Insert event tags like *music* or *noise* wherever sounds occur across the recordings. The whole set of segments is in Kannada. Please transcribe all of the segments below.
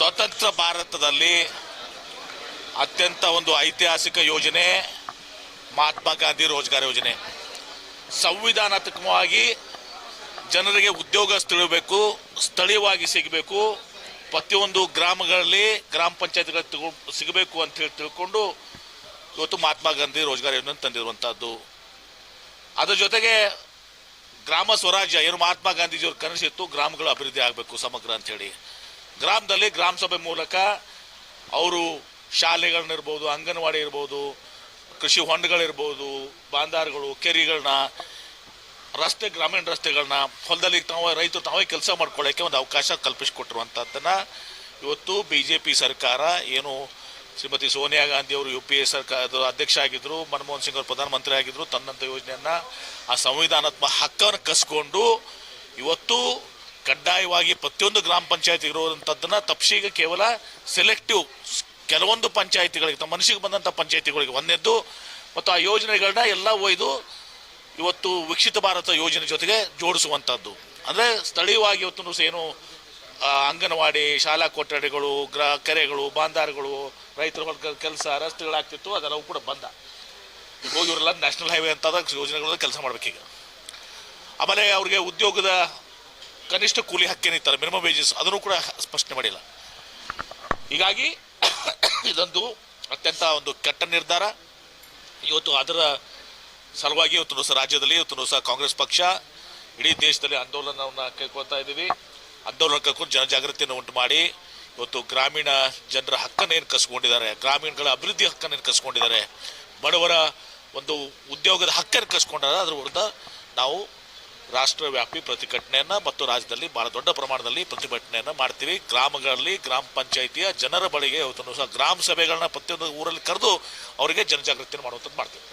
ಸ್ವತಂತ್ರ ಭಾರತದಲ್ಲಿ ಅತ್ಯಂತ ಒಂದು ಐತಿಹಾಸಿಕ ಯೋಜನೆ ಮಹಾತ್ಮ ಗಾಂಧಿ ರೋಜ್ಗಾರ್ ಯೋಜನೆ. ಸಂವಿಧಾನಾತ್ಮಕವಾಗಿ ಜನರಿಗೆ ಉದ್ಯೋಗ ತಿಳಿಬೇಕು, ಸ್ಥಳೀಯವಾಗಿ ಸಿಗಬೇಕು, ಪ್ರತಿಯೊಂದು ಗ್ರಾಮಗಳಲ್ಲಿ, ಗ್ರಾಮ ಪಂಚಾಯತ್ಗಳು ಸಿಗಬೇಕು ಅಂತ ಹೇಳಿ ತಿಳ್ಕೊಂಡು ಇವತ್ತು ಮಹಾತ್ಮ ಗಾಂಧಿ ರೋಜ್ಗಾರ್ ಯೋಜನೆ ತಂದಿರುವಂಥದ್ದು ಅದರ ಜೊತೆಗೆ ಗ್ರಾಮ ಸ್ವರಾಜ್ಯ, ಏನು ಮಹಾತ್ಮ ಗಾಂಧೀಜಿಯವ್ರ ಕನಸಿತ್ತು, ಗ್ರಾಮಗಳು ಅಭಿವೃದ್ಧಿ ಆಗಬೇಕು ಸಮಗ್ರ ಅಂತೇಳಿ ಗ್ರಾಮದಲ್ಲಿ ಗ್ರಾಮ ಸಭೆ ಮೂಲಕ ಅವರು ಶಾಲೆಗಳನ್ನಿರ್ಬೋದು, ಅಂಗನವಾಡಿ ಇರ್ಬೋದು, ಕೃಷಿ ಹೊಂಡಗಳಿರ್ಬೋದು, ಬಾಂದಾರ್ಗಳು, ಕೆರೆಗಳನ್ನ, ರಸ್ತೆ, ಗ್ರಾಮೀಣ ರಸ್ತೆಗಳನ್ನ, ಹೊಲದಲ್ಲಿ ತಾವೇ ರೈತರು ತಾವೇ ಕೆಲಸ ಮಾಡ್ಕೊಳ್ಳೋಕ್ಕೆ ಒಂದು ಅವಕಾಶ ಕಲ್ಪಿಸಿಕೊಟ್ಟಿರುವಂಥದ್ದನ್ನ ಇವತ್ತು ಬಿ ಜೆ ಪಿ ಸರ್ಕಾರ ಏನು ಶ್ರೀಮತಿ ಸೋನಿಯಾ ಗಾಂಧಿ ಅವರು ಯು ಪಿ ಎ ಸರ್ಕಾರದ ಅಧ್ಯಕ್ಷ ಆಗಿದ್ರು, ಮನಮೋಹನ್ ಸಿಂಗ್ ಅವರು ಪ್ರಧಾನಮಂತ್ರಿ ಆಗಿದ್ರು, ತನ್ನಂಥ ಯೋಜನೆಯನ್ನ ಆ ಸಂವಿಧಾನಾತ್ಮಕ ಹಕ್ಕನ್ನು ಕಸ್ಕೊಂಡು ಇವತ್ತು ಕಡ್ಡಾಯವಾಗಿ ಪ್ರತಿಯೊಂದು ಗ್ರಾಮ ಪಂಚಾಯತ್ ಇರುವಂಥದ್ದನ್ನ ತಪ್ಪಿಸಿಗೆ ಕೇವಲ ಸೆಲೆಕ್ಟಿವ್ ಕೆಲವೊಂದು ಪಂಚಾಯತಿಗಳಿಗೆ, ತಮ್ಮ ಮನಸ್ಸಿಗೆ ಬಂದಂಥ ಪಂಚಾಯತಿಗಳಿಗೆ ಒಂದೆದ್ದು. ಮತ್ತು ಆ ಯೋಜನೆಗಳನ್ನ ಎಲ್ಲ ಒಯ್ದು ಇವತ್ತು ವಿಕಸಿತ ಭಾರತ ಯೋಜನೆ ಜೊತೆಗೆ ಜೋಡಿಸುವಂಥದ್ದು ಅಂದರೆ ಸ್ಥಳೀಯವಾಗಿ ಇವತ್ತು ಏನು ಅಂಗನವಾಡಿ, ಶಾಲಾ ಕೊಠಡಿಗಳು, ಗ್ರ, ಕೆರೆಗಳು, ಬಾಂದಾರ್ಗಳು, ರೈತರ ಹೊಲ ಕೆಲಸ, ರಸ್ತೆಗಳಾಗ್ತಿತ್ತು, ಅದೆಲ್ಲವೂ ಕೂಡ ಬಂದ. ಹೋಗಿ ಇವರೆಲ್ಲ ನ್ಯಾಷನಲ್ ಹೈವೇ ಅಂತ ಯೋಜನೆಗಳ ಕೆಲಸ ಮಾಡ್ಬೇಕೀಗ. ಆಮೇಲೆ ಅವ್ರಿಗೆ ಉದ್ಯೋಗದ ಕನಿಷ್ಠ ಕೂಲಿ ಹಕ್ಕೇನಿರ್ತಾರೆ ಮಿನಿಮಮ್ ವೇಜಸ್ ಅದನ್ನು ಕೂಡ ಸ್ಪಷ್ಟನೆ ಮಾಡಿಲ್ಲ. ಹೀಗಾಗಿ *coughs* ಇದೊಂದು ಅತ್ಯಂತ ಒಂದು ಕೆಟ್ಟ ನಿರ್ಧಾರ. ಇವತ್ತು ಅದರ ಸಲುವಾಗಿ ಇವತ್ತು ಸಹ ರಾಜ್ಯದಲ್ಲಿ, ಇವತ್ತು ಸಹ ಕಾಂಗ್ರೆಸ್ ಪಕ್ಷ, ಇಡೀ ದೇಶದಲ್ಲಿ ಆಂದೋಲನವನ್ನು ಕೈಕೊಳ್ತಾ ಇದ್ದೀವಿ. ಆಂದೋಲನ ಕೈಕೊಂಡು ಜನಜಾಗೃತಿಯನ್ನು ಉಂಟು ಮಾಡಿ, ಇವತ್ತು ಗ್ರಾಮೀಣ ಜನರ ಹಕ್ಕನ್ನು ಏನು ಕಸ್ಕೊಂಡಿದ್ದಾರೆ, ಗ್ರಾಮೀಣಗಳ ಅಭಿವೃದ್ಧಿ ಹಕ್ಕನ್ನು ಏನು ಕಸ್ಕೊಂಡಿದ್ದಾರೆ, ಬಡವರ ಒಂದು ಉದ್ಯೋಗದ ಹಕ್ಕನ್ನು ಕಸ್ಕೊಂಡಾರ ಅದ್ರ ವಿರುದ್ಧ ನಾವು ರಾಷ್ಟ್ರವ್ಯಾಪಿ ಪ್ರತಿಭಟನೆಯನ್ನ ಮತ್ತು ರಾಜ್ಯದಲ್ಲಿ ಬಹಳ ದೊಡ್ಡ ಪ್ರಮಾಣದಲ್ಲಿ ಪ್ರತಿಭಟನೆಯನ್ನ ಮಾಡ್ತೀವಿ. ಗ್ರಾಮಗಳಲ್ಲಿ ಗ್ರಾಮ ಪಂಚಾಯಿತಿಯ ಜನರ ಬಳಿಗೆ ಇವತ್ತು ಸಹ ಗ್ರಾಮ ಸಭೆಗಳನ್ನ ಪ್ರತಿಯೊಂದು ಊರಲ್ಲಿ ಕರೆದು ಅವರಿಗೆ ಜನಜಾಗೃತಿಯನ್ನು ಮಾಡುವಂಥದ್ದು ಮಾಡ್ತೀವಿ.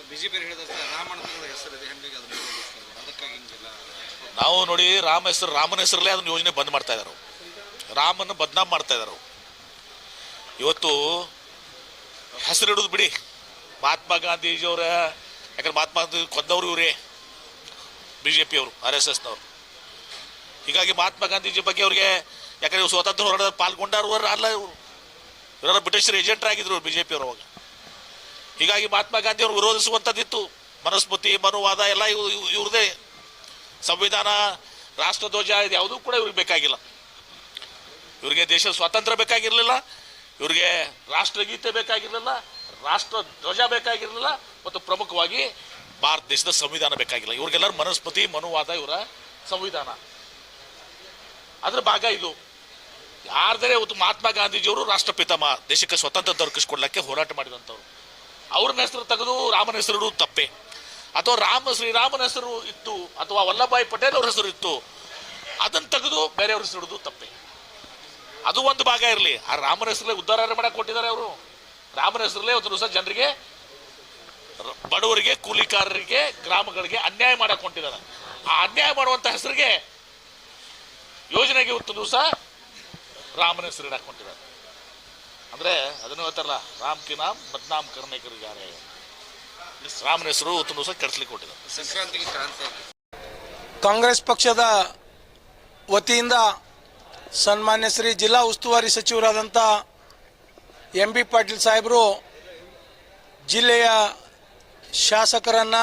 ನಾವು ನೋಡಿ ರಾಮ ಹೆಸರು ರಾಮನ ಹೆಸರಲ್ಲೇ ಅದನ್ನ ಯೋಜನೆ ಬಂದ್ ಮಾಡ್ತಾ ಇದ್ದಾರೆ ರಾಮನ ಬದನಾಮ್ ಮಾಡ್ತಾ ಇದ್ದಾರೆ ಇವತ್ತು ಹೆಸರಿಡುದು ಬಿಡಿ. ಮಹಾತ್ಮ ಗಾಂಧೀಜಿಯವರ ಯಾಕಂದ್ರೆ ಮಹಾತ್ಮ ಗಾಂಧಿ ಕೊಂದವರು ಇವರೇ. ಬಿ ಜೆ ಪಿಯವರು ಆರ್ ಎಸ್ ಎಸ್ನವರು. ಹೀಗಾಗಿ ಮಹಾತ್ಮ ಗಾಂಧೀಜಿ ಬಗ್ಗೆ ಅವರಿಗೆ ಯಾಕಂದ್ರೆ ಇವ್ರು ಸ್ವಾತಂತ್ರ್ಯ ಹೋರಾಟದ ಪಾಲ್ಗೊಂಡಾರು ಅಲ್ಲ ಇವರು. ಇವರೆಲ್ಲ ಬ್ರಿಟಿಷರ ಏಜೆಂಟ್ ಆಗಿದ್ರು ಬಿ ಜೆ ಪಿಯವರು ಅವಾಗ. ಹೀಗಾಗಿ ಮಹಾತ್ಮ ಗಾಂಧಿ ಅವರು ವಿರೋಧಿಸುವಂಥದ್ದಿತ್ತು. ಮನಸ್ಮೃತಿ ಮನುವಾದ ಎಲ್ಲ ಇವ್- ಇವ್ರದೇ ಸಂವಿಧಾನ, ರಾಷ್ಟ್ರಧ್ವಜ ಇದು ಯಾವುದೂ ಕೂಡ ಇವ್ರಿಗೆ ಬೇಕಾಗಿಲ್ಲ. ಇವ್ರಿಗೆ ದೇಶದ ಸ್ವಾತಂತ್ರ್ಯ ಬೇಕಾಗಿರಲಿಲ್ಲ. ಇವ್ರಿಗೆ ರಾಷ್ಟ್ರಗೀತೆ ಬೇಕಾಗಿರಲಿಲ್ಲ. ರಾಷ್ಟ್ರ ಧ್ವಜ ಬೇಕಾಗಿರಲಿಲ್ಲ. ಮತ್ತು ಪ್ರಮುಖವಾಗಿ ಭಾರತ ದೇಶದ ಸಂವಿಧಾನ ಬೇಕಾಗಿಲ್ಲ. ಇವ್ರಿಗೆಲ್ಲರ ಮನಸ್ಪತಿ, ಮನುವಾದ ಇವರ ಸಂವಿಧಾನ. ಅದ್ರ ಭಾಗ ಇದು. ಯಾರ್ದರೆ ಇವತ್ತು ಮಹಾತ್ಮ ಗಾಂಧೀಜಿಯವರು ರಾಷ್ಟ್ರಪಿತ ದೇಶಕ್ಕೆ ಸ್ವತಂತ್ರ ದೊರಕಿಸ್ಕೊಡ್ಲಿಕ್ಕೆ ಹೋರಾಟ ಮಾಡಿದಂಥವ್ರು. ಅವ್ರನ್ನ ಹೆಸರು ತೆಗೆದು ರಾಮನ ಹೆಸರು ತಪ್ಪೆ. ಅಥವಾ ರಾಮ, ಶ್ರೀರಾಮನ ಹೆಸರು ಇತ್ತು, ಅಥವಾ ವಲ್ಲಭಾಯಿ ಪಟೇಲ್ ಅವ್ರ ಹೆಸರು ಇತ್ತು. ಅದನ್ನು ತೆಗೆದು ಬೇರೆಯವ್ರ ಹೆಸರು ತಪ್ಪೆ. ಅದು ಒಂದು ಭಾಗ ಇರಲಿ. ಆ ರಾಮನ ಹೆಸರಲ್ಲೇ ಉದ್ಧಾರ ಮಾಡಕ್ಕೆ ಕೊಟ್ಟಿದ್ದಾರೆ ಅವರು. ರಾಮನ ಹೆಸರಲ್ಲೇ ಒಂದು ದಿವಸ ಜನರಿಗೆ ಬಡವರಿಗೆ ಕೂಲಿಕಾರರಿಗೆ ಗ್ರಾಮಗಳಿಗೆ ಅನ್ಯಾಯ ಮಾಡಕ್ಕೆ ಹೊಂಟಿದ್ದಾರೆ. ಆ ಅನ್ಯಾಯ ಮಾಡುವಂತ ಹೆಸರಿಗೆ ಯೋಜನೆಗೆ ಇವತ್ತು ದಿವಸ ರಾಮನ ಹೆಸರು ಇಡಕ್ಕೆ ಹೊಂಟಿದ್ದಾರೆ. ಅಂದ್ರೆ ಅದನ್ನು ಹೇಳ್ತಾರಲ್ಲ ರಾಮ್ ಕಿ ನಾಮ್ ಬದ್ನಾಮ್ ಕರ್ನೇಕರಿದ್ದಾರೆ ರಾಮನ ಹೆಸರು ಇವತ್ತು ದಿವಸ ಕೆಡಿಸ್ಲಿಕ್ಕೆ ಕೊಟ್ಟಿದ್ದಾರೆ ಸಂಕ್ರಾಂತಿಗೆ ಕಾಂಗ್ರೆಸ್ ಪಕ್ಷದ ವತಿಯಿಂದ ಸನ್ಮಾನ್ಯ ಶ್ರೀ ಜಿಲ್ಲಾ ಉಸ್ತುವಾರಿ ಸಚಿವರಾದಂಥ ಎಂ ಬಿ ಪಾಟೀಲ್ ಸಾಹೇಬರು ಜಿಲ್ಲೆಯ ಶಾಸಕರನ್ನ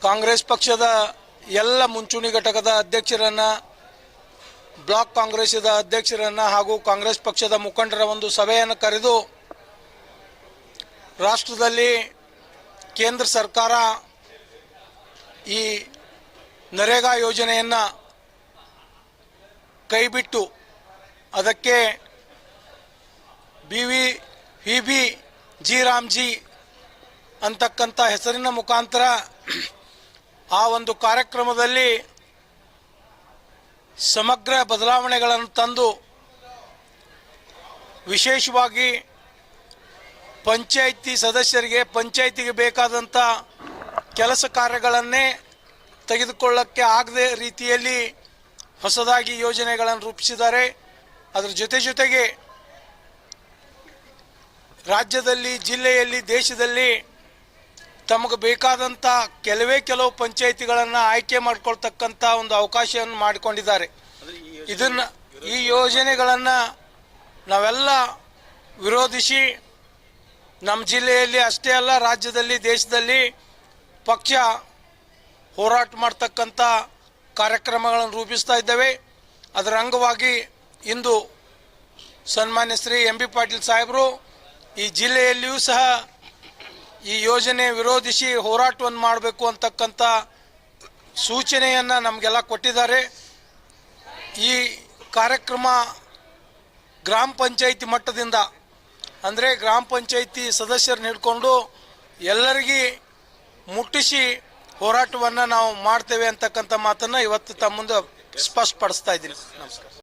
ಕಾಂಗ್ರೆಸ್ ಪಕ್ಷದ ಎಲ್ಲ ಮುಂಚೂಣಿ ಘಟಕದ ಅಧ್ಯಕ್ಷರನ್ನ, ಬ್ಲಾಕ್ ಕಾಂಗ್ರೆಸ್ದ ಅಧ್ಯಕ್ಷರನ್ನ ಹಾಗೂ ಕಾಂಗ್ರೆಸ್ ಪಕ್ಷದ ಮುಖಂಡರ ಒಂದು ಸಭೆಯನ್ನು ಕರೆದು ರಾಷ್ಟ್ರದಲ್ಲಿ ಕೇಂದ್ರ ಸರ್ಕಾರ ಈ ನರೇಗಾ ಯೋಜನೆಯನ್ನು ಕೈಬಿಟ್ಟು ಅದಕ್ಕೆ B V V B, G Ramji ಅಂತಕ್ಕಂಥ ಹೆಸರಿನ ಮುಖಾಂತರ ಆ ಒಂದು ಕಾರ್ಯಕ್ರಮದಲ್ಲಿ ಸಮಗ್ರ ಬದಲಾವಣೆಗಳನ್ನು ತಂದು ವಿಶೇಷವಾಗಿ ಪಂಚಾಯಿತಿ ಸದಸ್ಯರಿಗೆ, ಪಂಚಾಯಿತಿಗೆ ಬೇಕಾದಂಥ ಕೆಲಸ ಕಾರ್ಯಗಳನ್ನೇ ತೆಗೆದುಕೊಳ್ಳಕ್ಕೆ ಆಗದೆ ರೀತಿಯಲ್ಲಿ ಹೊಸದಾಗಿ ಯೋಜನೆಗಳನ್ನು ರೂಪಿಸಿದ್ದಾರೆ. ಅದರ ಜೊತೆ ಜೊತೆಗೆ ರಾಜ್ಯದಲ್ಲಿ, ಜಿಲ್ಲೆಯಲ್ಲಿ, ದೇಶದಲ್ಲಿ ತಮಗೆ ಬೇಕಾದಂಥ ಕೆಲವೇ ಕೆಲವು ಪಂಚಾಯಿತಿಗಳನ್ನು ಆಯ್ಕೆ ಮಾಡ್ಕೊಳ್ತಕ್ಕಂಥ ಒಂದು ಅವಕಾಶವನ್ನು ಮಾಡಿಕೊಂಡಿದ್ದಾರೆ. ಇದನ್ನು ಈ ಯೋಜನೆಗಳನ್ನು ನಾವೆಲ್ಲ ವಿರೋಧಿಸಿ ನಮ್ಮ ಜಿಲ್ಲೆಯಲ್ಲಿ ಅಷ್ಟೇ ಅಲ್ಲ ರಾಜ್ಯದಲ್ಲಿ ದೇಶದಲ್ಲಿ ಪಕ್ಷ ಹೋರಾಟ ಮಾಡ್ತಕ್ಕಂಥ ಕಾರ್ಯಕ್ರಮಗಳನ್ನು ರೂಪಿಸ್ತಾ ಇದ್ದೇವೆ. ಅದರ ಅಂಗವಾಗಿ ಇಂದು ಸನ್ಮಾನ್ಯ ಶ್ರೀ ಎಂ ಬಿ ಪಾಟೀಲ್ ಸಾಹೇಬರು ಈ ಜಿಲ್ಲೆಯಲ್ಲಿಯೂ ಸಹ ಈ ಯೋಜನೆ ವಿರೋಧಿಸಿ ಹೋರಾಟವನ್ನು ಮಾಡಬೇಕು ಅಂತಕ್ಕಂಥ ಸೂಚನೆಯನ್ನು ನಮಗೆಲ್ಲ ಕೊಟ್ಟಿದ್ದಾರೆ. ಈ ಕಾರ್ಯಕ್ರಮ ಗ್ರಾಮ ಪಂಚಾಯಿತಿ ಮಟ್ಟದಿಂದ, ಅಂದರೆ ಗ್ರಾಮ ಪಂಚಾಯಿತಿ ಸದಸ್ಯರನ್ನ ಹಿಡ್ಕೊಂಡು ಎಲ್ಲರಿಗೂ ಮುಟ್ಟಿಸಿ ಹೋರಾಟವನ್ನು ನಾವು ಮಾಡ್ತೇವೆ ಅಂತಕ್ಕಂಥ ಮಾತನ್ನು ಇವತ್ತು ತಮ್ಮ ಮುಂದೆ ಸ್ಪಷ್ಟಪಡಿಸ್ತಾ ಇದ್ದೀನಿ. ನಮಸ್ಕಾರ.